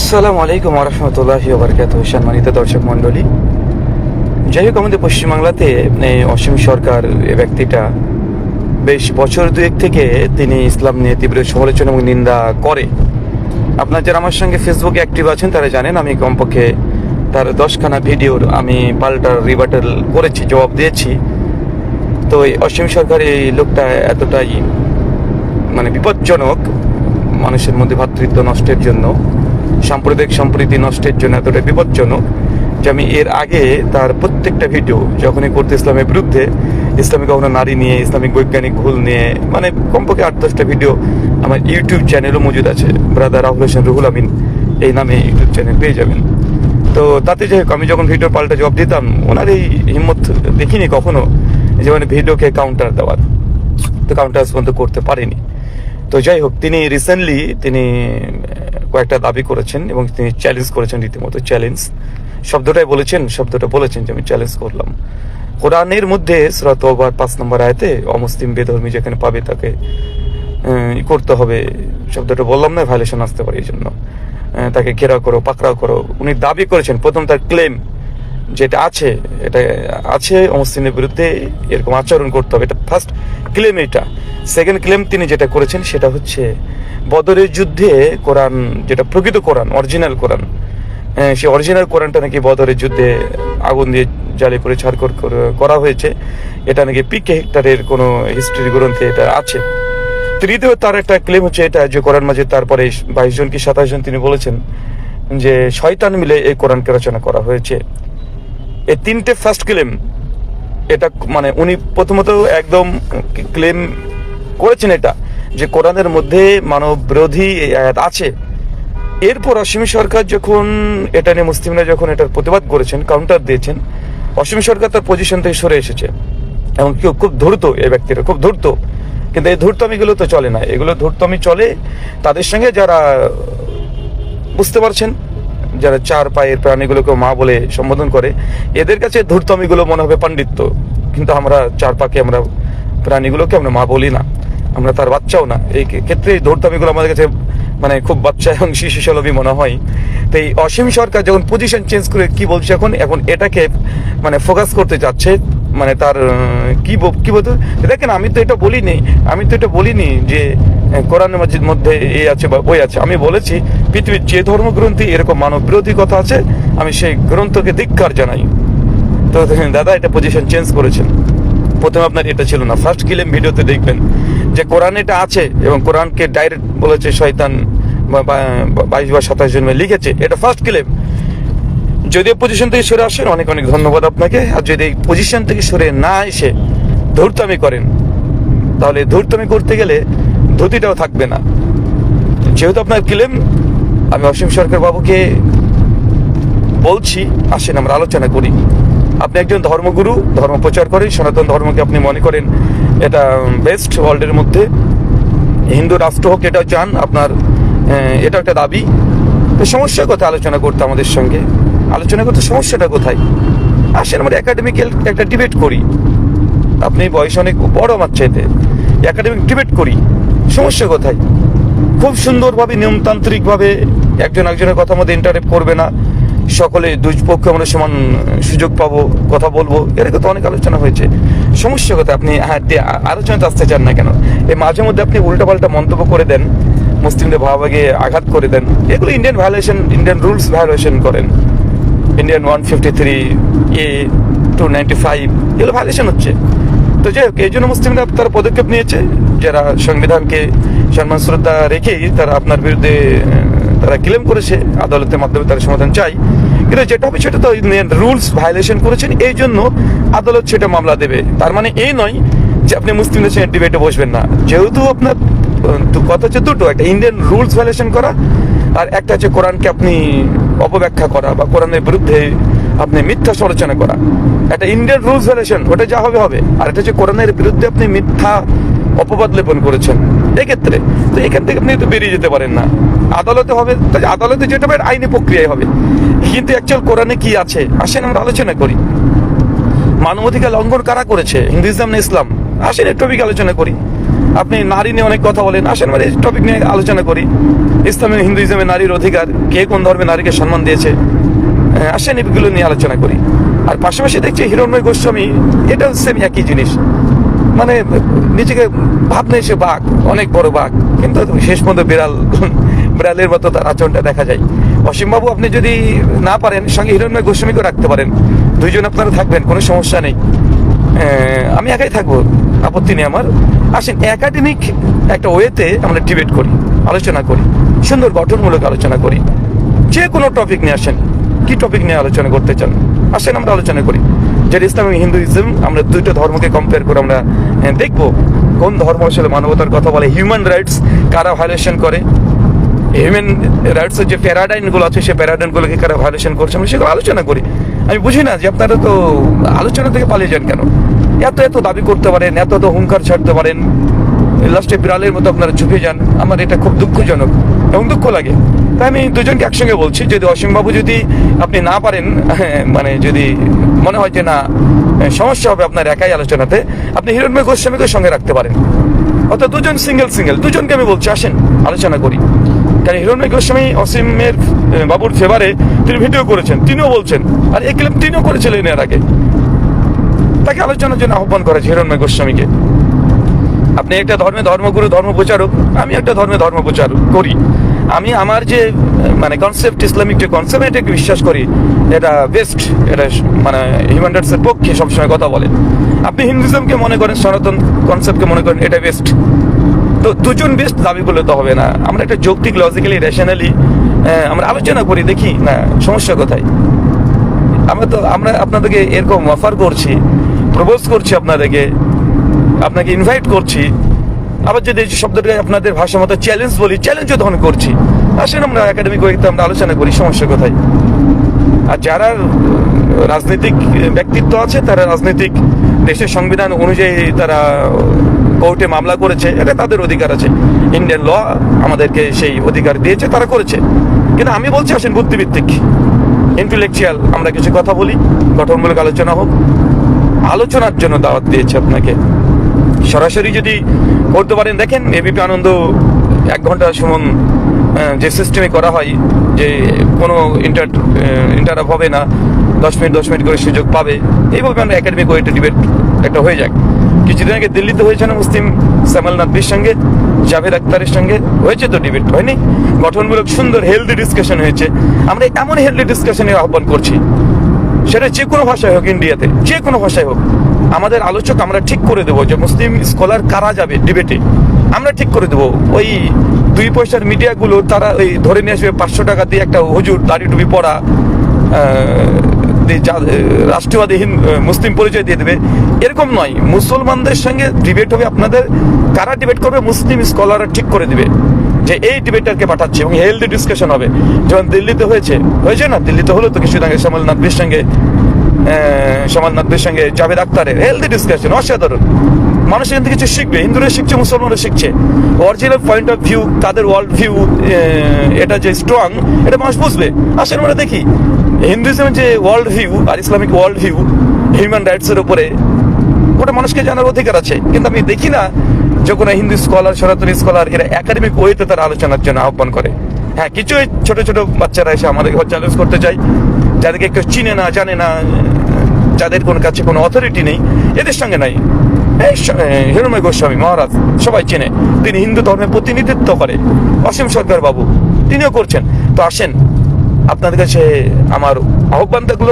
আসসালামু আলাইকুম রহমতুল্লাহি ওবরকাত সম্মানিত দর্শক মণ্ডলী। যাই হোক, আমাদের পশ্চিমবাংলাতে অসীম সরকার এ ব্যক্তিটা বেশ বছর দুয়েক থেকে তিনি ইসলাম নিয়ে তীব্র সমালোচনা এবং নিন্দা করে। আপনার যারা আমার সঙ্গে ফেসবুকে অ্যাক্টিভ আছেন, তারা জানেন আমি কমপক্ষে তার দশখানা ভিডিওর আমি পাল্টার রিবাটাল করেছি, জবাব দিয়েছি। তো এই অসীম সরকার এই লোকটা এতটাই মানে বিপজ্জনক, মানুষের মধ্যে ভ্রাতৃত্ব নষ্টের জন্য। সাম্প্রদায়িক সম্প্রীতি নষ্টের জন্য এতটা বিপজ্জনক যে আমি এর আগে তার প্রত্যেকটা ভিডিও যখনই করতে ইসলামের বিরুদ্ধে ইসলামিক কখনো নারী নিয়ে, ইসলামিক বৈজ্ঞানিক ভুল নিয়ে মানে কমপক্ষে আট, দশটা ভিডিও আমার ইউটিউব চ্যানেলও মজুদ আছে। ব্রাদার রাহুল হোসেন রুহুল আমিন এই নামে ইউটিউব চ্যানেল পেয়ে যাবেন। তো তাতে যাই হোক, আমি যখন ভিডিও পাল্টা জবাব দিতাম, ওনার এই হিম্মত দেখিনি কখনো যে মানে ভিডিওকে কাউন্টার দেওয়ার। তো কাউন্টার পর্যন্ত করতে পারেনি। তো যাই হোক, তিনি রিসেন্টলি তিনি কয়েকটা দাবি করেছেন এবং তিনি চ্যালেঞ্জ করেছেন রীতিমতো চ্যালেঞ্জ শব্দটাই বলেছেন, শব্দটা বলেছেন যে আমি চ্যালেঞ্জ করলাম। কোরআনের মধ্যে সুরাত পাঁচ নম্বর আয়তে, অমুসলিম বেধর্মী যেখানে পাবে তাকে করতে হবে। শব্দটা বললাম না ভাইলেশন আসতে পারে এই জন্য তাকে ঘেরাও করো, পাকড়াও করো। উনি দাবি করেছেন, প্রথম তার ক্লেম যেটা আছে, এটা আছে অমুসলিমের বিরুদ্ধে, এরকম আচরণ করতে হবে। এটা ফার্স্ট ক্লেম এটা সেকেন্ড ক্লেম তিনি যেটা করেছেন, সেটা হচ্ছে বদরের যুদ্ধে কোরআন যেটা প্রকৃত কোরআন অরিজিনাল কোরআন আহ, সেই অরিজিনাল কোরআনটা নাকি বদরের যুদ্ধে আগুন দিয়ে জালি করে ছাড়কর করা হয়েছে। এটা নাকি পিকে হেক্টারের কোনো হিস্ট্রি গ্রন্থে এটা আছে। তৃতীয় তার একটা ক্লেম হচ্ছে এটা যে কোরআন মাঝে তারপরে বাইশ জন কি সাতাশ জন তিনি বলেছেন যে শয়তান মিলে এই কোরআনকে রচনা করা হয়েছে। এই তিনটে ফার্স্ট ক্লেম এটা মানে উনি প্রথমত একদম ক্লেম করেছেন এটা। যে কোরআনের মধ্যে মানব বিরোধী এই আয়াত আছে। এরপর অসীম সরকার যখন এটা নিয়ে মুসলিমরা যখন এটার প্রতিবাদ করেছেন কাউন্টার দিয়েছেন, অসীম সরকার তার পজিশন থেকে সরে এসেছে। এবং কেউ খুব ধূর্ত এই ব্যক্তিরা, খুব ধূর্ত। কিন্তু এই ধূর্তমিগুলো তো চলে না। এগুলো ধূর্তমি চলে তাদের সঙ্গে যারা বুঝতে পারছেন, যারা চার পায়ের প্রাণীগুলোকে মা বলে সম্বোধন করে, এদের কাছে ধূর্তমিগুলো মনে হবে পাণ্ডিত্য। কিন্তু আমরা চার পাকে আমরা প্রাণীগুলোকে আমরা মা বলি না। আমরা তার বাচ্চাও না। এই ক্ষেত্রে ধূর্তমিগুলো আমাদের কাছে মানে খুব বাচ্চা এবং শিশু সুলভী মনে হয়। তো এই অসীম সরকার যখন পজিশন চেঞ্জ করে কি বলছে এখন এখন এটাকে মানে ফোকাস করতে যাচ্ছে মানে তার কি কি বলতো? দেখেন আমি তো এটা বলিনি আমি তো এটা বলিনি যে আহ, কোরআনের মধ্যে- এই আছে বা বই আছে। আমি বলেছি পৃথিবীর যে ধর্মগ্রন্থে এরকম মানব বিরোধী কথা আছে আমি সেই গ্রন্থকে ধিক্কার জানাই। তো দাদা এটা পজিশন চেঞ্জ করেছেন। প্রথমে আপনার এটা ছিল না। ফার্স্ট কিলেম ভিডিওতে দেখবেন যে কোরআন এটা আছে এবং কোরআনকে ডাইরেক্ট বলেছে শয়তান বাইশ বা সাতাশ জন্মে লিখেছে। এটা ফার্স্ট ক্লেম যদি পজিশন থেকে সরে আসেন, অনেক অনেক ধন্যবাদ আপনাকে। আর যদি এই পজিশন থেকে সরে না এসে ধূর্তামি করেন, তাহলে ধূর্তামি করতে গেলে ধুতিটাও থাকবে না। যেহেতু আপনার ক্লেম আমি অসীম সরকার বাবুকে বলছি, আসেন, আমরা আলোচনা করি। আপনি একজন ধর্মগুরু, ধর্ম প্রচার করেন, সনাতন ধর্মকে আপনি মনে করেন, এটা বেস্ট ওয়ার্ল্ডের মধ্যে। হিন্দু রাষ্ট্র হোক, এটা চান আপনার এটা একটা দাবি। তো সমস্যার কথা আলোচনা করতে আমাদের সঙ্গে। আলোচনা করতে সমস্যাটা কোথায়? আসেন, আমরা একাডেমিক্যাল একটা ডিবেট করি। আপনি বয়স অনেক বড় আমার চাইতে। একাডেমিক ডিবেট করি। সমস্যা কোথায়? খুব সুন্দরভাবে, নিয়মতান্ত্রিকভাবে একজন একজনের কথা মধ্যে ইন্টারেক্ট করবে না। সকলে দুই পক্ষে আমরা সমান সুযোগ পাবো, কথা বলব এর তো অনেক আলোচনা হয়েছে। সমস্যা কথা আপনি হ্যাঁ আলোচনাতে আসতে চান না কেন? এই মাঝে মধ্যে আপনি উল্টাপাল্টা মন্তব্য করে দেন, মুসলিমদের ভাবাগে আঘাত করে দেন। এগুলো Indian violation Indian rules violation করেন। Indian one fifty three A two ninety five এগুলো ভায়োলেশন হচ্ছে। তো যাই হোক, এই জন্য মুসলিমরা তারা পদক্ষেপ নিয়েছে। যারা সংবিধানকে সম্মান, শ্রদ্ধা রেখেই তারা আপনার বিরুদ্ধে তারা ক্লেম করেছে, আদালতের মাধ্যমে তারা সমাধান চাই। কিন্তু যেটা হবে সেটা তো রুলস ভায়োলেশন করেছেন, এই জন্য আদালত সেটা মামলা দেবে। তার মানে এই নয় যে আপনি মুসলিমদের সঙ্গে ডিবেটে বসবেন না। যেহেতু আপনার কথা হচ্ছে দুটো, একটা ইন্ডিয়ান রুলস ভায়োলেশন করা আর একটা হচ্ছে কোরআনকে আপনি অপব্যাখ্যা করা বা কোরআনের বিরুদ্ধে আপনি মিথ্যা সমালোচনা করা। একটা ইন্ডিয়ান রুলস ভায়োলেশন ওটা যা হবে হবে। আর এটা হচ্ছে কোরআনের বিরুদ্ধে আপনি মিথ্যা অপবাদ লেপন করেছেন। এক্ষেত্রে তো এখান থেকে আপনি তো বেরিয়ে যেতে পারেন না। আদালতে হবে আদালতে যেটা হবে, আইনি প্রক্রিয়ায় হবে। কিন্তু অ্যাকচুয়াল কোরআনে কি আছে? আসেন, আমরা আলোচনা করি। মানবাধিকার লঙ্ঘন কারা করেছে? হিন্দুইজম না ইসলাম? আসেন একটু টপিক আলোচনা করি। আপনি নারী নিয়ে অনেক কথা বলেন, আসেন মানে টপিক নিয়ে আলোচনা করি। ইসলামে হিন্দুইজমে নারীর অধিকার, কে কোন ধর্মে নারীকে সম্মান দিয়েছে? আসেন, এগুলো নিয়ে আলোচনা করি। আর পাশাপাশি দেখছি হিরণময় গোস্বামী এটা সেম একই জিনিস। মানে নিজেকে ভাবনে সে বাঘ, অনেক বড় বাঘ। কিন্তু শেষ পর্যন্ত বিড়াল, বিড়ালের মতো তার আচরণটা দেখা যায়। অসীমবাবু, আপনি যদি না পারেন, সঙ্গে হিরণময় গোস্বামীকেও রাখতে পারেন। দুইজন আপনারা থাকবেন, কোনো সমস্যা নেই। আমি একাই থাকব, আপত্তি নেই আমার। আসেন, একাডেমিক একটা ওয়েতে আমরা ডিবেট করি, আলোচনা করি, সুন্দর গঠনমূলক আলোচনা করি। যে কোনো টপিক নিয়ে আসেন, কি টপিক নিয়ে আলোচনা করতে চান? আসেন, আমরা আলোচনা করি। যেটা ইসলাম এবং হিন্দুইজম আমরা দুইটা ধর্মকে কম্পেয়ার করে আমরা আহ, দেখব কোন ধর্ম আসলে মানবতার কথা বলে। হিউম্যান রাইটস কারা ভায়োলেশন করে? হিউম্যান রাইটসের যে প্যারাডাইনগুলো আছে সেই প্যারাডাইনগুলোকে কারা ভায়োলেশন করছে আমরা সেগুলো আলোচনা করি। আমি বুঝি না যে আপনারা তো আলোচনা থেকে পালিয়ে যান কেন? এত এত দাবি করতে পারেন এত এত হুঙ্কার ছাড়তে পারেন। লাস্টে বিড়ালের মতো আপনারা ঝুঁকে যান। আমার এটা খুব দুঃখজনক এবং দুঃখ লাগে। তাই আমি দুজনকে একসঙ্গে বলছি যদি অসীমবাবু যদি আপনি না পারেন মানে যদি মনে হয় যে না সমস্যা হবে আপনার একাই আলোচনাতে। আপনি হিরণময় গোস্বামীকে সঙ্গে রাখতে পারেন। অর্থাৎ দুজন সিঙ্গেল সিঙ্গেল, দুজনকে আমি বলছি, আসেন, আলোচনা করি। কারণ হিরণময় গোস্বামী অসীমের বাবুর ফেভারে তিনি ভিডিও করেছেন, তিনিও বলছেন, আর এই ক্লিপ তিনিও করেছিলেন এর আগে। তাকে আলোচনার জন্য আহ্বান করেছে হিরণময় গোস্বামীকে। আপনি একটা ধর্মে ধর্মগুরু ধর্ম প্রচারক আমি একটা ধর্মে ধর্ম প্রচার করি। আমি আমার যে মানে কনসেপ্ট ইসলামিক যে কনসেপ্ট এটাকে বিশ্বাস করি, এটা বেস্ট এটা মানে হিউম্যান রাইটসের পক্ষে সবসময় কথা বলে। আপনি হিন্দুজমকে মনে করেন, সনাতন কনসেপ্টকে মনে করেন, এটা বেস্ট তো দুজন বেস্ট দাবি করলে তো হবে না। আমরা একটা যৌক্তিক লজিক্যালি রেশনালি আমরা আলোচনা করি, দেখি, না, সমস্যা কোথায়? আমরা তো, আমরা আপনাদেরকে এরকম অফার করছি প্রপোজ করছি আপনাদেরকে, আপনাকে ইনভাইট করছি আবার যদি এই শব্দটাকে আপনাদের ভাষা মতো চ্যালেঞ্জ বলি চ্যালেঞ্জও তখন করছি। আসেন আমরা একাডেমিক ওয়েতে আমরা আলোচনা করি, সমস্যা কোথায়? আর যারা রাজনৈতিক ব্যক্তিত্ব আছে, তারা রাজনৈতিক দেশের সংবিধান অনুযায়ী তারা কোর্টে মামলা করেছে, এটা তাদের অধিকার আছে। ইন্ডিয়ান ল আমাদেরকে সেই অধিকার দিয়েছে, তারা করেছে। কিন্তু আমি বলছি, আসেন বুদ্ধিভিত্তিক ইন্টেলেকচুয়াল আমরা কিছু কথা বলি, গঠনমূলক আলোচনা হোক। আলোচনার জন্য দাওয়াত দিয়েছে আপনাকে। সরাসরি যদি করতে পারেন, দেখেন এবিপি আনন্দ, এক ঘণ্টা সমন যে সিস্টেমে করা হয়, যে কোনো ইন্টার ইন্টারাপ হবে না, দশ মিনিট দশ মিনিট করে সুযোগ পাবে, এইভাবে আমরা একাডেমিক ওয়েটে ডিবেট একটা হয়ে যাক। কিছুদিন আগে দিল্লিতে হয়েছে না মুসলিম সামাল নাদবির সঙ্গে, জাভেদ আক্তারের সঙ্গে, হয়েছে তো ডিবেট হয়নি? গঠনমূলক সুন্দর হেলদি ডিসকাশন হয়েছে। আমরা এমন হেলদি ডিসকাশনের আহ্বান করছি, সেটা যে কোনো ভাষায় হোক ইন্ডিয়াতে যে কোনো ভাষায় হোক আমাদের আলোচক আমরা ঠিক করে দেবো যে মুসলিম স্কলার কারা যাবে ডিবেটে আমরা ঠিক করে দেবো। ওই দুই পয়সার মিডিয়াগুলো তারা ওই ধরে নিয়ে আসবে, পাঁচশো টাকা দিয়ে একটা হুজুর দাড়ি টুপি পড়া রাষ্ট্রবাদী মুসলিম পরিচয় দিয়ে দেবে। এরকম নয়। মুসলমানদের সঙ্গে ডিবেট হবে আপনাদের। কারা ডিবেট করবে? মুসলিম স্কলাররা ঠিক করে দিবে যে এই ডিবেটারকে পাঠাচ্ছে এবং হেলদি ডিসকাশন হবে। যেমন দিল্লিতে হয়েছে হয়েছে না? দিল্লিতে হলো তো কিছুদিন আগে শ্যামল নাদবির সঙ্গে নাদবির সঙ্গে জাভেদ আক্তারের হেলদি ডিসকাশন অসাধারণ। মানুষ এখান থেকে কিছু শিখবে, হিন্দুরা শিখছে, মুসলমানরা শিখছে। অরিজিনাল পয়েন্ট অফ ভিউ তাদের ওয়ার্ল্ড ভিউ এটা যে স্ট্রং এটা মানুষ বুঝবে। আসেন আমরা দেখি হিন্দুইজমের যে ওয়ার্ল্ড ভিউ আর ইসলামিক ওয়ার্ল্ড ভিউ হিউম্যান রাইটসের উপরে ওটা মানুষকে জানার অধিকার আছে। কিন্তু আমি দেখি না যে কোনো হিন্দু স্কলার সনাতনী স্কলার এরা একাডেমিক ওয়েতে তারা আলোচনার জন্য আহ্বান করে। হ্যাঁ কিছু ছোট ছোট বাচ্চারা এসে আমাদের চ্যালেঞ্জ করতে চাই যাদেরকে কেউ চিনে না, জানে না যাদের কোনো কাছে কোনো অথরিটি নেই, এদের সঙ্গে নাই। এই হিরণময় গোস্বামী মহারাজ, সবাই চেনে, তিনি হিন্দু ধর্মের প্রতিনিধিত্ব করে। অসীম সরকার বাবু, তিনিও করছেন। তো আসেন, আপনাদের কাছে আমার আহ্বান থাকল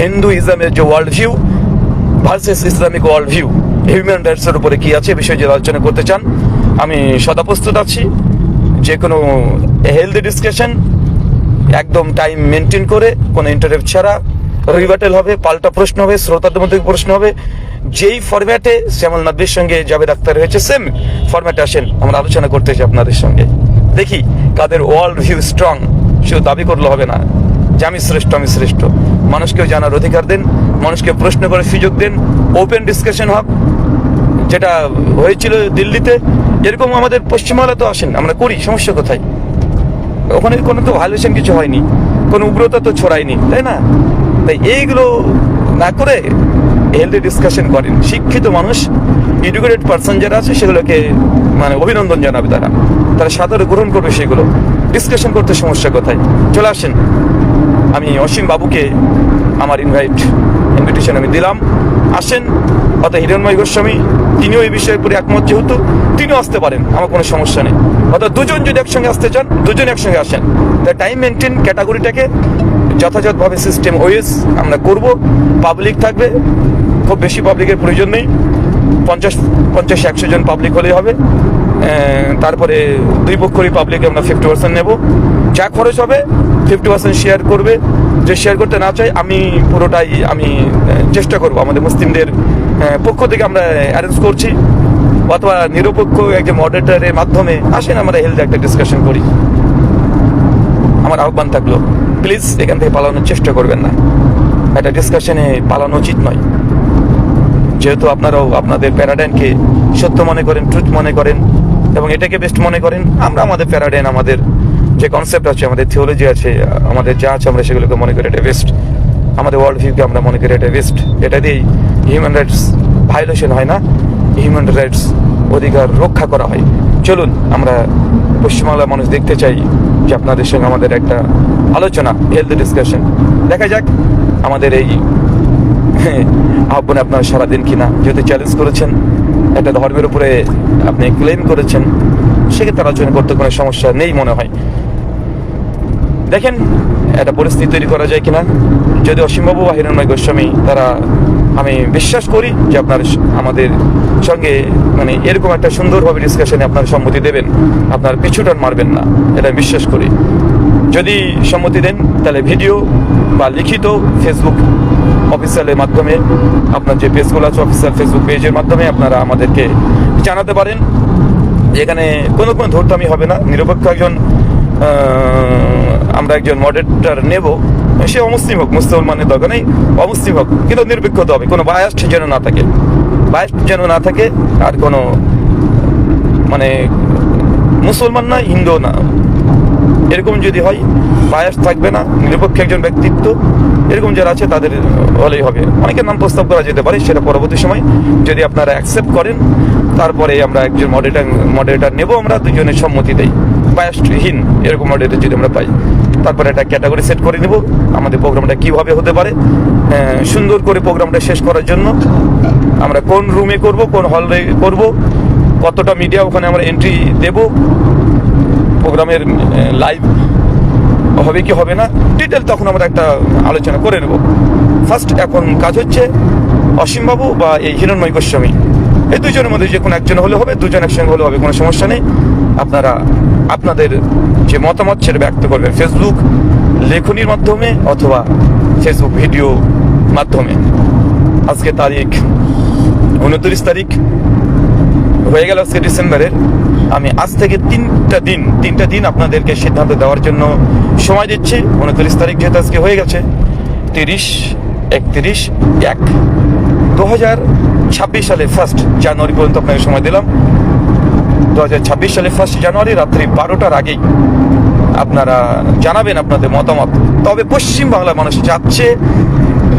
হিন্দু ইসলামের যে world view versus Islamic world view human রাইটসের উপরে কি আছে বিষয়ে যদি আলোচনা করতে চান, আমি সদা প্রস্তুত আছি। যে কোনো হেলদি ডিসকাশন একদম টাইম মেনটেন করে, কোনো ইন্টারভিউ ছাড়া রিভার্টাল হবে, পাল্টা প্রশ্ন হবে, শ্রোতাদের মধ্যে প্রশ্ন হবে। যেই ফরম্যাটে শ্যামল নাদবির সঙ্গে জাভেদ আক্তার হয়েছে সেম ফরম্যাটে আসেন। আমরা আলোচনা করতে চাই আপনাদের সঙ্গে। দেখি কাদের ওয়ার্ল্ড ভিউ স্ট্রং শুধু দাবি করলে হবে না। যে আমি শ্রেষ্ঠ আমি শ্রেষ্ঠ। মানুষকেও জানার অধিকার দেন, মানুষকে প্রশ্ন করার সুযোগ দেন। ওপেন ডিসকাশন হোক, যেটা হয়েছিল দিল্লিতে, এরকম আমাদের পশ্চিমবাংলা তো আসেন, আমরা করি, সমস্যা কোথায়? ওখানে কোনো তো ভায়োলেশন কিছু হয়নি, কোনো উগ্রতা তো ছড়ায়নি, তাই না? তাই এইগুলো না করে হেলদি ডিসকাশন করেন। শিক্ষিত মানুষ এডুকেটেড পার্সন যারা আছে, সেগুলোকে মানে অভিনন্দন জানাবে তারা। তারা সাদরে গ্রহণ করবে সেগুলো। ডিসকাশন করতে সমস্যা কোথায়? চলে আসেন। আমি অসীম বাবুকে আমার ইনভাইট ইনভিটেশন আমি দিলাম। আসেন অর্থাৎ হিরণময় গোস্বামী তিনিও এই বিষয়ের উপরে একমত, যেহেতু তিনিও আসতে পারেন, আমার কোনো সমস্যা নেই। অর্থাৎ দুজন যদি একসঙ্গে আসতে চান, দুজন একসঙ্গে আসেন। তাই টাইম মেনটেন ক্যাটাগরিটাকে যথাযথভাবে সিস্টেম ওয়েস আমরা করব। পাবলিক থাকবে, খুব বেশি পাবলিকের প্রয়োজন নেই। পঞ্চাশ পঞ্চাশ, একশো জন পাবলিক হলেই হবে। তারপরে দুই পক্ষরই পাবলিক আমরা ফিফটি পার্সেন্ট নেব। যা খরচ হবে ফিফটি পার্সেন্ট শেয়ার করবে। যে শেয়ার করতে না চাই আমি পুরোটাই, আমি চেষ্টা করব। আমাদের মুসলিমদের পক্ষ থেকে আমরা অ্যারেঞ্জ করছি, অথবা নিরপেক্ষ একজন মডারেটারের মাধ্যমে আসেন, আমরা হেলথ একটা ডিসকাশন করি। আমার আহ্বান থাকল প্লিজ এখান থেকে পালানোর চেষ্টা করবেন না। একটা ডিসকাশনে পালানো উচিত নয়। যেহেতু আপনারাও আপনাদের প্যারাডাইনকে সত্য মনে করেন ট্রুথ মনে করেন, এবং এটাকে বেস্ট মনে করেন, আমরা আমাদের প্যারাডাইন, আমাদের যে কনসেপ্ট আছে, আমাদের থিওলজি আছে, আমাদের যা আছে, আমরা সেগুলোকে মনে করি এটা বেস্ট আমাদের ওয়ার্ল্ড ভিউকে আমরা মনে করি এটা বেস্ট এটা দিয়েই হিউম্যান রাইটস ভায়োলেশন হয় না। হিউম্যান রাইটস অধিকার রক্ষা করা হয়। চলুন, আমরা পশ্চিমবাংলার মানুষ দেখতে চাই যে আপনাদের সঙ্গে আমাদের একটা আলোচনা হেলথ ডিসকাশন দেখা যাক আমাদের এই আহ্বানে আপনারা সারাদিন কিনা যেহেতু চ্যালেঞ্জ করেছেন, একটা ধর্মের উপরে আপনি ক্লেম করেছেন, সেক্ষেত্রে আলোচনা করতে কোনো সমস্যা নেই মনে হয়। দেখেন, একটা পরিস্থিতি তৈরি করা যায় কিনা? যদি অসীমবাবু বা হিরণময় গোস্বামী, তারা, আমি বিশ্বাস করি যে আপনার আমাদের সঙ্গে মানে এরকম একটা সুন্দরভাবে ডিসকাশনে আপনার সম্মতি দেবেন। আপনার পিছুটান মারবেন না, এটা আমি বিশ্বাস করি। যদি সম্মতি দেন, তাহলে ভিডিও বা লিখিত ফেসবুক অফিসিয়ালের মাধ্যমে, আপনার যে পেজগুলো আছে অফিসিয়াল ফেসবুক পেজের মাধ্যমে আপনারা আমাদেরকে জানাতে পারেন। এখানে কোনো কোনো ধর্তামি হবে না। নিরপেক্ষ একজন আমরা একজন মডারেটর নেব। সে অমুসলিম হোক, মুসলমানের দরকার নেই, অমুসলিম হোক, কিন্তু নিরপেক্ষ হতে হবে, কোনো বায়াস্ট যেন না থাকে। বায়াস্ট যেন না থাকে, আর কোনো মানে মুসলমান না হিন্দু না। এরকম যদি হয়, বায়াস থাকবে না, নিরপেক্ষ একজন ব্যক্তিত্ব, এরকম যারা আছে, তাদের হলেই হবে। অনেকের নাম প্রস্তাব করা যেতে পারে, সেটা পরবর্তী সময়। যদি আপনারা অ্যাকসেপ্ট করেন, তারপরে আমরা একজন মডারেটার মডারেটার নেব আমরা, দুজনের সম্মতি দেই। বায়াসহীন, এরকম মডারেটার যদি আমরা পাই। তারপরে একটা ক্যাটাগরি সেট করে নেব। আমাদের প্রোগ্রামটা কীভাবে হতে পারে? সুন্দর করে প্রোগ্রামটা শেষ করার জন্য আমরা কোন রুমে করব, কোন হলে করব, কতটা মিডিয়া ওখানে আমরা এন্ট্রি দেব, প্রোগ্রামের লাইভ হবে কি হবে না ডিটেল তখন আমরা একটা আলোচনা করে নেব। ফার্স্ট এখন কাজ হচ্ছে অসীমবাবু বা এই হিরণময় গোস্বামী। এই দুজনের মধ্যে যে কোনো একজন হলে হবে, দুজন একসঙ্গে হলে হবে, কোনো সমস্যা নেই। আপনারা আপনাদের যে মতামত সেটা ব্যক্ত করবেন ফেসবুক লেখনির মাধ্যমে অথবা ফেসবুক ভিডিও মাধ্যমে। আজকে তারিখ উনত্রিশ তারিখ হয়ে গেল আজকে ডিসেম্বরের। আমি আজ থেকে তিনটা দিন তিনটা দিন আপনাদেরকে সিদ্ধান্ত দেওয়ার জন্য সময় দিচ্ছি। উনত্রিশ তারিখ যেহেতু আজকে হয়ে গেছে, তিরিশ, একত্রিশ, এক। দু হাজার ছাব্বিশ সালে ফার্স্ট জানুয়ারি পর্যন্ত আপনাকে সময় দিলাম। দু হাজার ছাব্বিশ সালে ফার্স্ট জানুয়ারি রাত্রি বারোটার আগেই আপনারা জানাবেন আপনাদের মতামত। তবে পশ্চিম বাংলার মানুষ যাচ্ছে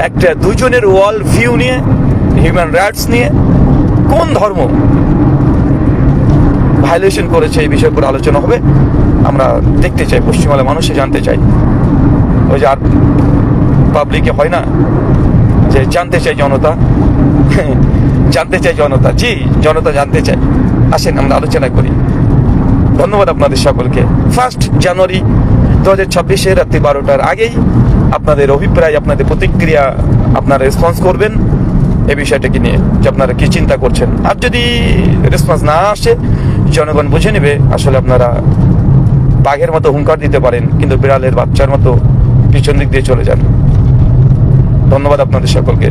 একটা দুজনের ওয়াল ভিউ নিয়ে হিউম্যান রাইটস নিয়ে, কোন ধর্ম ভায়োলেশন করেছে এই বিষয়ের উপর আলোচনা হবে, আমরা দেখতে চাই, পশ্চিমবাংলার মানুষে জানতে চাই। ওই যে আর পাবলিকে হয় না যে জানতে চাই জনতা, জানতে চাই জনতা। জি, জনতা জানতে চাই আসেন, আমরা আলোচনা করি। ধন্যবাদ আপনাদের সকলকে। ফার্স্ট জানুয়ারি দু হাজার ছাব্বিশে রাত্রি বারোটার আগেই আপনাদের অভিপ্রায়, আপনাদের প্রতিক্রিয়া, আপনারা রেসপন্স করবেন এই বিষয়টাকে নিয়ে, যে আপনারা কি চিন্তা করছেন। আর যদি রেসপন্স না আসে, জনগণ বুঝে নেবে, আসলে আপনারা বাঘের মতো হুঙ্কার দিতে পারেন, কিন্তু বিড়ালের বাচ্চার মতো পিছন দিক দিয়ে চলে যান। ধন্যবাদ আপনাদের সকলকে।